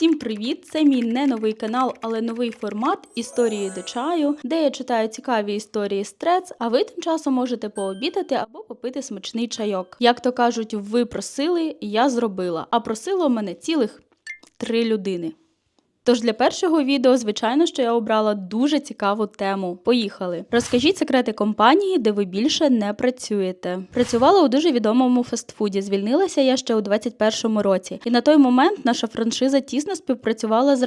Всім привіт! Це мій не новий канал, але новий формат історії до чаю, де я читаю цікаві історії з а ви тим часом можете пообідати або попити смачний чайок. Як то кажуть, ви просили, я зробила. А просило мене цілих три людини. Тож для першого відео, звичайно, що я обрала дуже цікаву тему. Поїхали. Розкажіть секрети компанії, де ви більше не працюєте. Працювала у дуже відомому фастфуді. Звільнилася я ще у 21-му році. І на той момент наша франшиза тісно співпрацювала з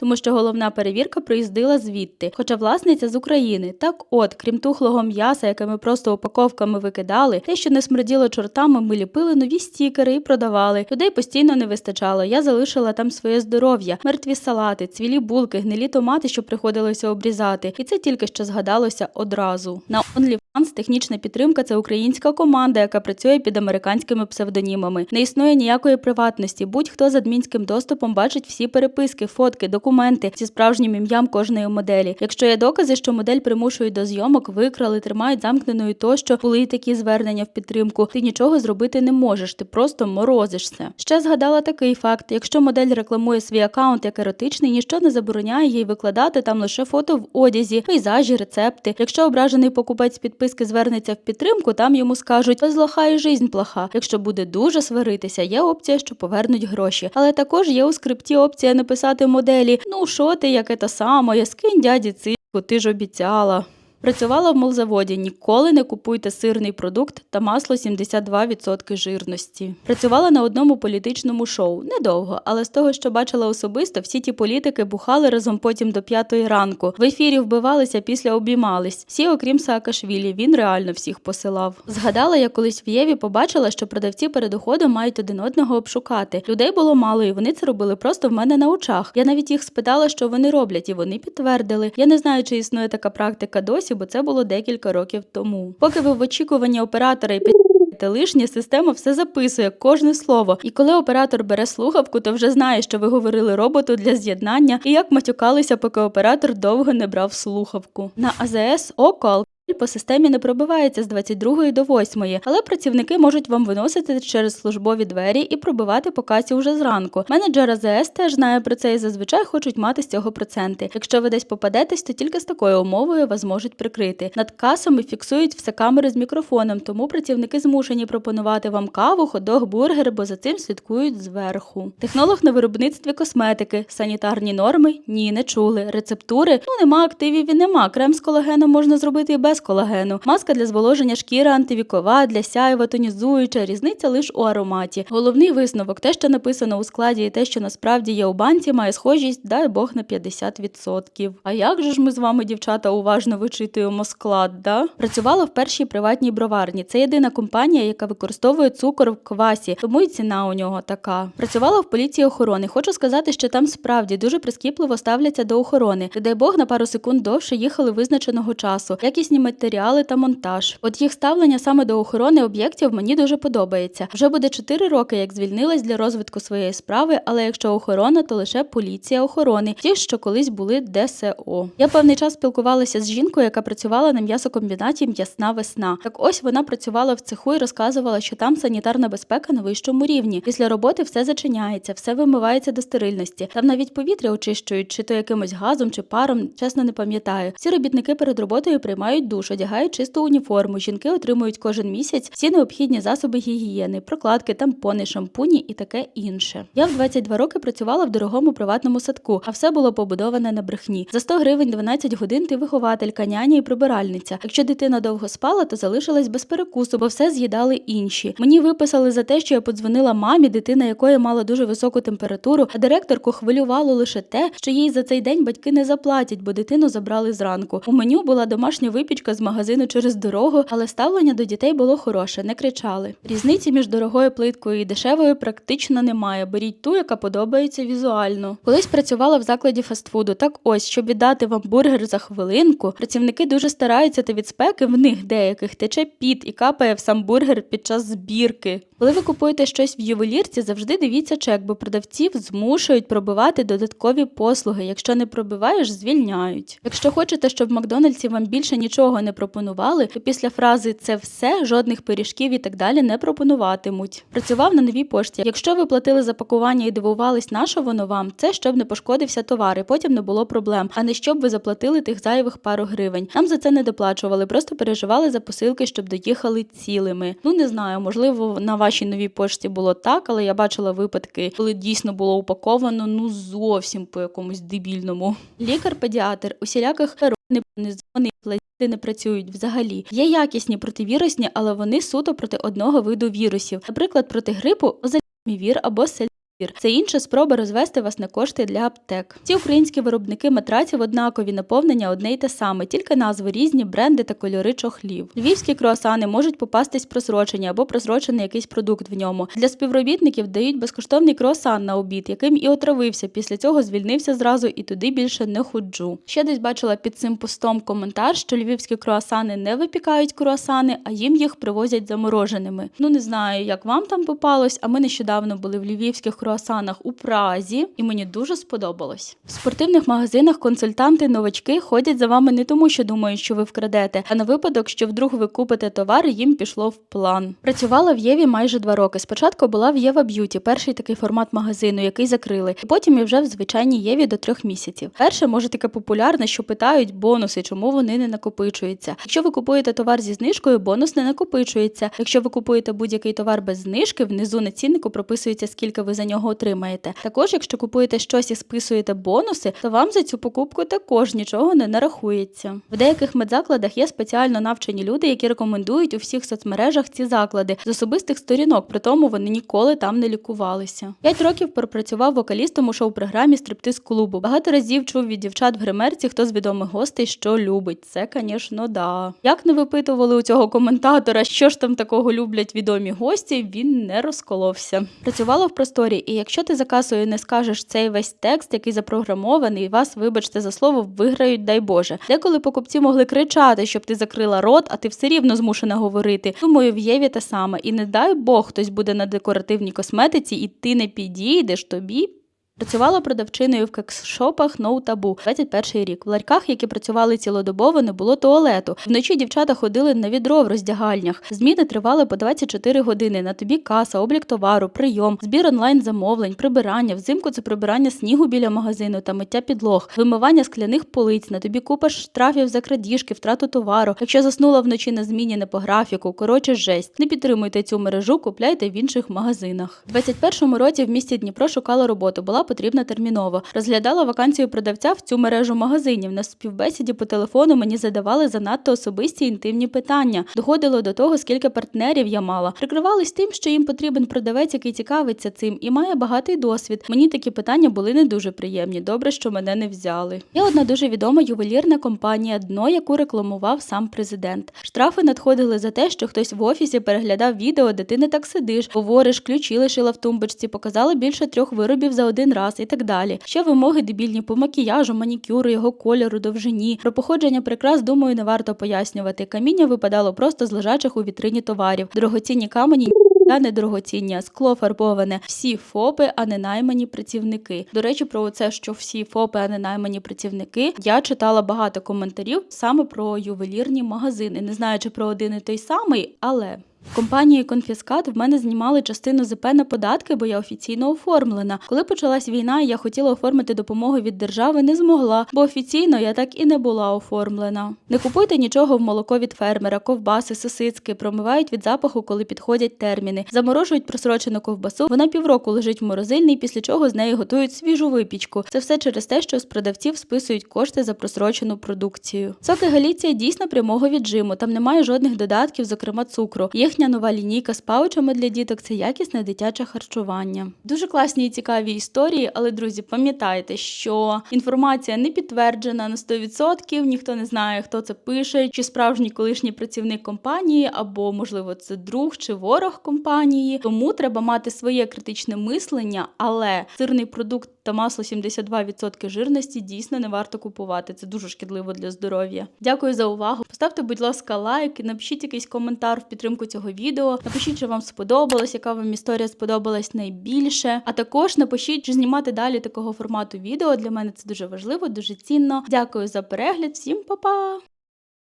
тому що головна перевірка приїздила звідти, хоча власниця з України. Так от, крім тухлого м'яса, яке ми просто упаковками викидали, те, що не смерділо чортами, ми ліпили нові стікери і продавали. Людей постійно не вистачало. Я залишила там своє здоров'я, мертві салати, цвілі булки, гнилі томати, що приходилося обрізати. І це тільки що згадалося одразу. На OnlyFans технічна підтримка це українська команда, яка працює під американськими псевдонімами. Не існує ніякої приватності. Будь-хто з адмінським доступом бачить всі переписки, фотки, документи зі справжнім ім'ям кожної моделі. Якщо є докази, що модель примушують до зйомок, викрали, тримають замкненою тощо, були й такі звернення в підтримку. Ти нічого зробити не можеш, ти просто морозишся. Ще згадала такий факт: якщо модель рекламує свій аккаунт як еротичний, ніщо не забороняє їй викладати там лише фото в одязі, пейзажі, рецепти. Якщо ображений покупець підписки звернеться в підтримку, там йому скажуть без лоха і жизнь плоха. Якщо буде дуже сваритися, є опція, що повернуть гроші. Але також є у скрипті опція написати моделі: ну що ти, яке та саме, скинь дяді цицьку, ти ж обіцяла. Працювала в молзаводі. Ніколи не купуйте сирний продукт та масло 72% жирності. Працювала на одному політичному шоу. Недовго, але з того, що бачила особисто, всі ті політики бухали разом потім до п'ятої ранку. В ефірі вбивалися після обіймались. Всі, окрім Саакашвілі, він реально всіх посилав. Згадала, я колись в Єві побачила, що продавці перед уходом мають один одного обшукати. Людей було мало, і вони це робили просто в мене на очах. Я навіть їх спитала, що вони роблять, і вони підтвердили. Я не знаю, чи існує така практика досі, бо це було декілька років тому. Поки ви в очікуванні оператора і під лишнє, система все записує, кожне слово. І коли оператор бере слухавку, то вже знає, що ви говорили роботу для з'єднання, і як матюкалися, поки оператор довго не брав слухавку. На АЗС око алкоголь по системі не пробивається з 22 до 8, але працівники можуть вам виносити через службові двері і пробивати по касі уже зранку. Менеджер АЗС теж знає про це і зазвичай хочуть мати з цього проценти. Якщо ви десь попадетесь, то тільки з такою умовою вас можуть прикрити. Над касами фіксують все камери з мікрофоном, тому працівники змушені пропонувати вам каву, ходох, бургер, бо за цим слідкують зверху. Технолог на виробництві косметики, санітарні норми ні, не чули. Рецептури ну нема активів і нема. Крем з колагеном можна зробити і без колагену. Маска для зволоження шкіри антивікова, для сяєва, тонізуюча, різниця лише у ароматі. Головний висновок, те, що написано у складі, і те, що насправді є у банці, має схожість, дай Бог на 50%. А як же ж ми з вами, дівчата, уважно вичитуємо склад? да? Працювала в першій приватній броварні. Це єдина компанія, яка використовує цукор в квасі, тому і ціна у нього така. Працювала в поліції охорони. Хочу сказати, що там справді дуже прискіпливо ставляться до охорони. Дай Бог на пару секунд довше їхали визначеного часу. Якісні матеріали та монтаж. От їх ставлення саме до охорони об'єктів мені дуже подобається. Вже буде 4 роки, як звільнилась для розвитку своєї справи, але якщо охорона, то лише поліція охорони, ті, що колись були ДСО. Я певний час спілкувалася з жінкою, яка працювала на м'ясокомбінаті М'ясна весна. Так ось вона працювала в цеху і розказувала, що там санітарна безпека на вищому рівні. Після роботи все зачиняється, все вимивається до стерильності. Там навіть повітря очищують, чи то якимось газом, чи паром, чесно не пам'ятаю. Всі робітники перед роботою приймають душ, одягають чисту уніформу. Жінки отримують кожен місяць всі необхідні засоби гігієни, прокладки, тампони, шампуні і таке інше. Я в 22 роки працювала в дорогому приватному садку, а все було побудоване на брехні. За 100 гривень 12 годин ти вихователька, няня і прибиральниця. Якщо дитина довго спала, то залишилась без перекусу, бо все з'їдали інші. Мені виписали за те, що я подзвонила мамі, дитина якої мала дуже високу температуру, а директорку хвилювало лише те, що їй за цей день батьки не заплатять, бо дитину забрали зранку. У меню була домашня випічка з магазину через дорогу, але ставлення до дітей було хороше, не кричали. Різниці між дорогою плиткою і дешевою практично немає. Беріть ту, яка подобається візуально. Колись працювала в закладі фастфуду. Так ось, щоб віддати вам бургер за хвилинку, працівники дуже стараються та від спеки в них деяких тече піт і капає в сам бургер під час збірки. Коли ви купуєте щось в ювелірці, завжди дивіться чек, бо продавців змушують пробивати додаткові послуги. Якщо не пробиваєш, звільняють. Якщо хочете, щоб в Макдональдсі вам більше нічого не пропонували, то після фрази це все жодних пиріжків і так далі не пропонуватимуть. Працював на новій пошті. Якщо ви платили за пакування і дивувались, на що воно вам, це щоб не пошкодився товар, і потім не було проблем, а не щоб ви заплатили тих зайвих пару гривень. Нам за це не доплачували, просто переживали за посилки, щоб доїхали цілими. Ну не знаю, можливо, на вашій новій пошті було так, але я бачила випадки, коли дійсно було упаковано ну зовсім по якомусь дебільному. Лікар-педіатр усіляких непронизований плазіди не працюють взагалі. Є якісні противірусні, але вони суто проти одного виду вірусів, наприклад, проти грипу озальмівір або сель. Це інша спроба розвести вас на кошти для аптек. Ці українські виробники матраців однакові, наповнення одне й те саме, тільки назви різні, бренди та кольори чохлів. Львівські круасани можуть попастись просрочені або просрочений якийсь продукт в ньому. Для співробітників дають безкоштовний круасан на обід, яким і отравився. Після цього звільнився зразу і туди більше не ходжу. Ще десь бачила під цим постом коментар, що львівські круасани не випікають круасани, а їм їх привозять замороженими. Ну не знаю, як вам там попалось, а ми нещодавно були в львівських круасанах у Празі, і мені дуже сподобалось. В спортивних магазинах консультанти-новачки ходять за вами не тому, що думають, що ви вкрадете, а на випадок, що вдруг ви купите товар, їм пішло в план. Працювала в Єві майже два роки. Спочатку була в Єва Б'юті, перший такий формат магазину, який закрили, і потім я вже в звичайній Єві до трьох місяців. Перше, може таке популярне, що питають бонуси, чому вони не накопичуються. Якщо ви купуєте товар зі знижкою, бонус не накопичується. Якщо ви купуєте будь-який товар без знижки, внизу на ціннику прописується, скільки ви за нього отримаєте. Також, якщо купуєте щось і списуєте бонуси, то вам за цю покупку також нічого не нарахується. В деяких медзакладах є спеціально навчені люди, які рекомендують у всіх соцмережах ці заклади з особистих сторінок, при тому вони ніколи там не лікувалися. П'ять років пропрацював вокалістом у шоу-програмі Стриптиз клубу. Багато разів чув від дівчат в гримерці, хто з відомих гостей що любить. Це, звісно, да. Як не випитували у цього коментатора, що ж там такого люблять відомі гості, він не розколовся. Працювала в просторі, і якщо ти за касою не скажеш цей весь текст, який запрограмований, вас, вибачте за слово, виграють, дай Боже. Деколи покупці могли кричати, щоб ти закрила рот, а ти все рівно змушена говорити. Думаю, в Єві те саме. І не дай Бог, хтось буде на декоративній косметиці, і ти не підійдеш тобі. Працювала продавчиною в кекс-шопах No Taboo 21 рік. В ларьках, які працювали цілодобово, не було туалету. Вночі дівчата ходили на відро в роздягальнях. Зміни тривали по 24 години. На тобі каса, облік товару, прийом, збір онлайн замовлень, прибирання. Взимку це прибирання снігу біля магазину та миття підлог, вимивання скляних полиць. На тобі купа штрафів за крадіжки, втрату товару. Якщо заснула вночі на зміні не по графіку, коротше жесть. Не підтримуйте цю мережу, купляйте в інших магазинах. У 21-му році в місті Дніпро шукала роботу. Була потрібна терміново. Розглядала вакансію продавця в цю мережу магазинів. На співбесіді по телефону мені задавали занадто особисті інтимні питання. Доходило до того, скільки партнерів я мала. Прикривались тим, що їм потрібен продавець, який цікавиться цим, і має багатий досвід. Мені такі питання були не дуже приємні. Добре, що мене не взяли. Є одна дуже відома ювелірна компанія дно, яку рекламував сам президент. Штрафи надходили за те, що хтось в офісі переглядав відео, де ти не так сидиш, говориш, ключі лишила в тумбочці, показали більше трьох виробів за один раз і так далі. Ще вимоги дебільні по макіяжу, манікюру, його кольору, довжині. Про походження прикрас, думаю, не варто пояснювати. Каміння випадало просто з лежачих у вітрині товарів. Дорогоцінні камені. Та недорогоцінні, а скло фарбоване. Всі ФОПи, а не наймані працівники. До речі, про це, що всі ФОПи, а не наймані працівники. Я читала багато коментарів саме про ювелірні магазини. Не знаю, чи про один і той самий, але. Компанії Конфіскат в мене знімали частину ЗП на податки, бо я офіційно оформлена. Коли почалась війна, я хотіла оформити допомогу від держави, не змогла, бо офіційно я так і не була оформлена. Не купуйте нічого в молоко від фермера, ковбаси, сосицьки, промивають від запаху, коли підходять терміни. Заморожують просрочену ковбасу. Вона півроку лежить в морозильній, після чого з неї готують свіжу випічку. Це все через те, що з продавців списують кошти за просрочену продукцію. Соки Галіція дійсно прямого віджиму. Там немає жодних додатків, зокрема цукру. Їхня нова лінійка з паучами для діток це якісне дитяче харчування. Дуже класні і цікаві історії, але друзі, пам'ятайте, що інформація не підтверджена на 100%, ніхто не знає, хто це пише, чи справжній колишній працівник компанії, або можливо це друг чи ворог компанії. Тому треба мати своє критичне мислення, але сирний продукт та масло 72% жирності дійсно не варто купувати. Це дуже шкідливо для здоров'я. Дякую за увагу. Поставте, будь ласка, лайк напишіть якийсь коментар в підтримку цього відео. Напишіть, що вам сподобалось, яка вам історія сподобалась найбільше. А також напишіть, чи знімати далі такого формату відео. Для мене це дуже важливо, дуже цінно. Дякую за перегляд. Всім па-па!